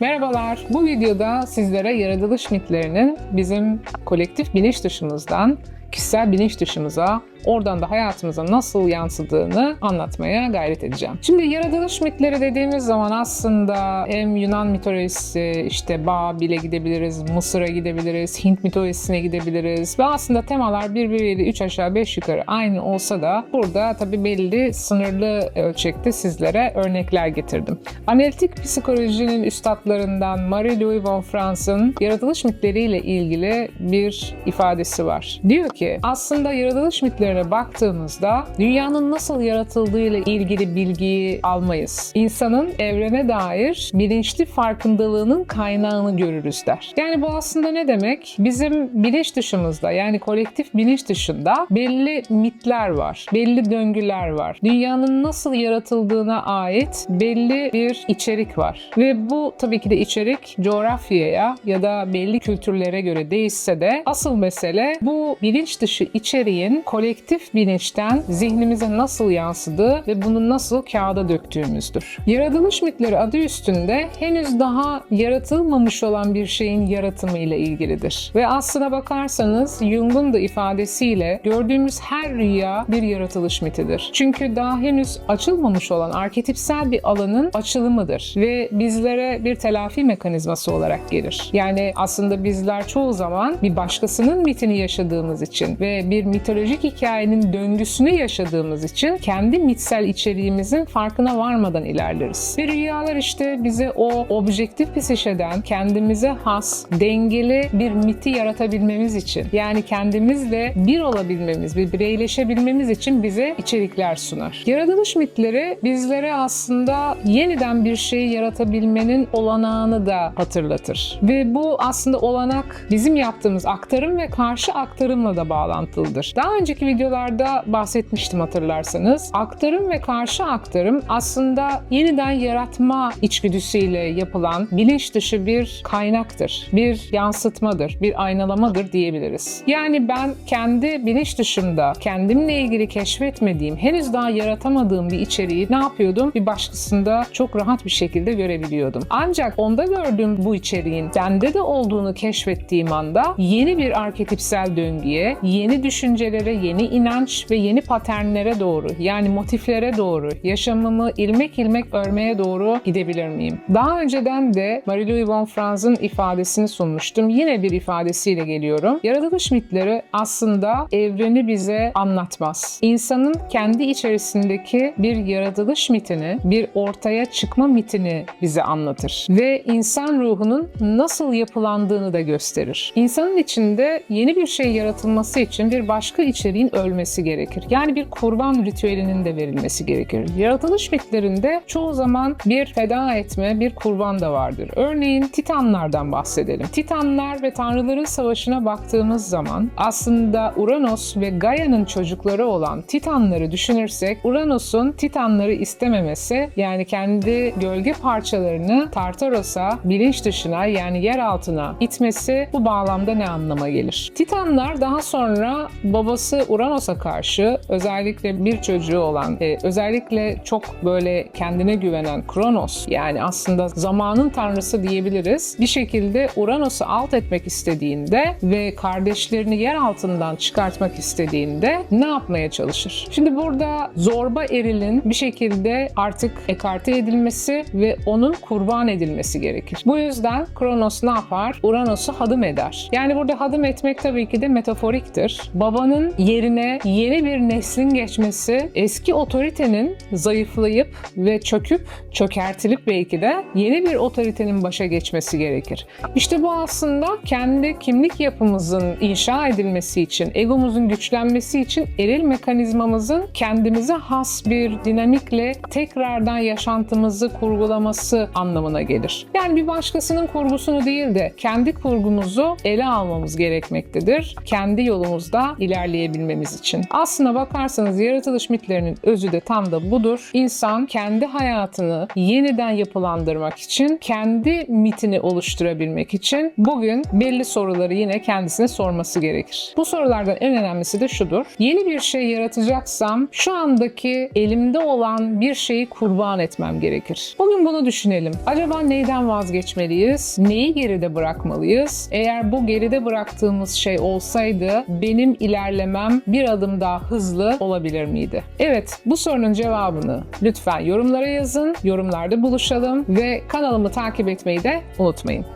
Merhabalar. Bu videoda sizlere yaratılış mitlerinin bizim kolektif bilinç dışımızdan kişisel bilinç dışımıza, oradan da hayatımıza nasıl yansıdığını anlatmaya gayret edeceğim. Şimdi yaratılış mitleri dediğimiz zaman aslında hem Yunan mitolojisi, işte Babil'e gidebiliriz, Mısır'a gidebiliriz, Hint mitolojisine gidebiliriz ve aslında temalar birbiriyle 3 aşağı 5 yukarı aynı olsa da burada tabii belli sınırlı ölçekte sizlere örnekler getirdim. Analitik psikolojinin üstadlarından Marie-Louise von Franz'ın yaratılış mitleriyle ilgili bir ifadesi var. Diyor ki aslında yaratılış mitlerine baktığımızda dünyanın nasıl yaratıldığıyla ilgili bilgiyi almayız. İnsanın evrene dair bilinçli farkındalığının kaynağını görürüz der. Yani bu aslında ne demek? Bizim bilinç dışımızda yani kolektif bilinç dışında belli mitler var, belli döngüler var. Dünyanın nasıl yaratıldığına ait belli bir içerik var. Ve bu tabii ki de içerik coğrafyaya ya da belli kültürlere göre değişse de asıl mesele bu bilinç dışı içeriğin kolektif bilinçten zihnimize nasıl yansıdığı ve bunu nasıl kağıda döktüğümüzdür. Yaratılış mitleri adı üstünde henüz daha yaratılmamış olan bir şeyin yaratımı ile ilgilidir. Ve aslına bakarsanız Jung'un da ifadesiyle gördüğümüz her rüya bir yaratılış mitidir. Çünkü daha henüz açılmamış olan arketipsel bir alanın açılımıdır ve bizlere bir telafi mekanizması olarak gelir. Yani aslında bizler çoğu zaman bir başkasının mitini yaşadığımız için ve bir mitolojik hikayenin döngüsünü yaşadığımız için kendi mitsel içeriğimizin farkına varmadan ilerleriz. Ve rüyalar işte bize o objektif psişeden kendimize has, dengeli bir miti yaratabilmemiz için yani kendimizle bir olabilmemiz, bir bireyleşebilmemiz için bize içerikler sunar. Yaratılış mitleri bizlere aslında yeniden bir şeyi yaratabilmenin olanağını da hatırlatır. Ve bu aslında olanak bizim yaptığımız aktarım ve karşı aktarımla da bağlantılıdır. Daha önceki videolarda bahsetmiştim hatırlarsanız. Aktarım ve karşı aktarım aslında yeniden yaratma içgüdüsüyle yapılan bilinç dışı bir kaynaktır. Bir yansıtmadır, bir aynalamadır diyebiliriz. Yani ben kendi bilinç dışımda kendimle ilgili keşfetmediğim, henüz daha yaratamadığım bir içeriği ne yapıyordum? Bir başkasında çok rahat bir şekilde görebiliyordum. Ancak onda gördüğüm bu içeriğin bende de olduğunu keşfettiğim anda yeni bir arketipsel döngüye, yeni düşüncelere, yeni inanç ve yeni paternlere doğru yani motiflere doğru yaşamımı ilmek ilmek örmeye doğru gidebilir miyim? Daha önceden de Marie-Louise von Franz'ın ifadesini sunmuştum. Yine bir ifadesiyle geliyorum. Yaratılış mitleri aslında evreni bize anlatmaz. İnsanın kendi içerisindeki bir yaratılış mitini, bir ortaya çıkma mitini bize anlatır. Ve insan ruhunun nasıl yapılandığını da gösterir. İnsanın içinde yeni bir şey yaratılması için bir başka içeriğin ölmesi gerekir. Yani bir kurban ritüelinin de verilmesi gerekir. Yaratılış mitlerinde çoğu zaman bir feda etme, bir kurban da vardır. Örneğin Titanlardan bahsedelim. Titanlar ve Tanrıların Savaşı'na baktığımız zaman aslında Uranos ve Gaia'nın çocukları olan Titanları düşünürsek Uranos'un Titanları istememesi yani kendi gölge parçalarını Tartaros'a bilinç dışına yani yer altına itmesi bu bağlamda ne anlama gelir? Titanlar daha sonra babası Uranos'a karşı özellikle bir çocuğu olan e, özellikle çok böyle kendine güvenen Kronos yani aslında zamanın tanrısı diyebiliriz. Bir şekilde Uranos'u alt etmek istediğinde ve kardeşlerini yer altından çıkartmak istediğinde ne yapmaya çalışır? Şimdi burada zorba erilin bir şekilde artık ekarte edilmesi ve onun kurban edilmesi gerekir. Bu yüzden Kronos ne yapar? Uranos'u hadım eder. Yani burada hadım etmek tabii ki de metaforiktir. Babanın yerine yeni bir neslin geçmesi eski otoritenin zayıflayıp ve çöküp çökertilip belki de yeni bir otoritenin başa geçmesi gerekir. İşte bu aslında kendi kimlik yapımızın inşa edilmesi için, egomuzun güçlenmesi için eril mekanizmamızın kendimize has bir dinamikle tekrardan yaşantımızı kurgulaması anlamına gelir. Yani bir başkasının kurgusunu değil de kendi kurgumuzu ele almamız gerekmektedir. Kendi yolumuzda ilerleyebilmemiz olabilmemiz için. Aslına bakarsanız yaratılış mitlerinin özü de tam da budur. İnsan kendi hayatını yeniden yapılandırmak için, kendi mitini oluşturabilmek için bugün belli soruları yine kendisine sorması gerekir. Bu sorulardan en önemlisi de şudur. Yeni bir şey yaratacaksam şu andaki elimde olan bir şeyi kurban etmem gerekir. Bugün bunu düşünelim. Acaba neyden vazgeçmeliyiz? Neyi geride bırakmalıyız? Eğer bu geride bıraktığımız şey olsaydı benim ilerlemem bir adım daha hızlı olabilir miydi? Evet, bu sorunun cevabını lütfen yorumlara yazın. Yorumlarda buluşalım ve kanalımı takip etmeyi de unutmayın.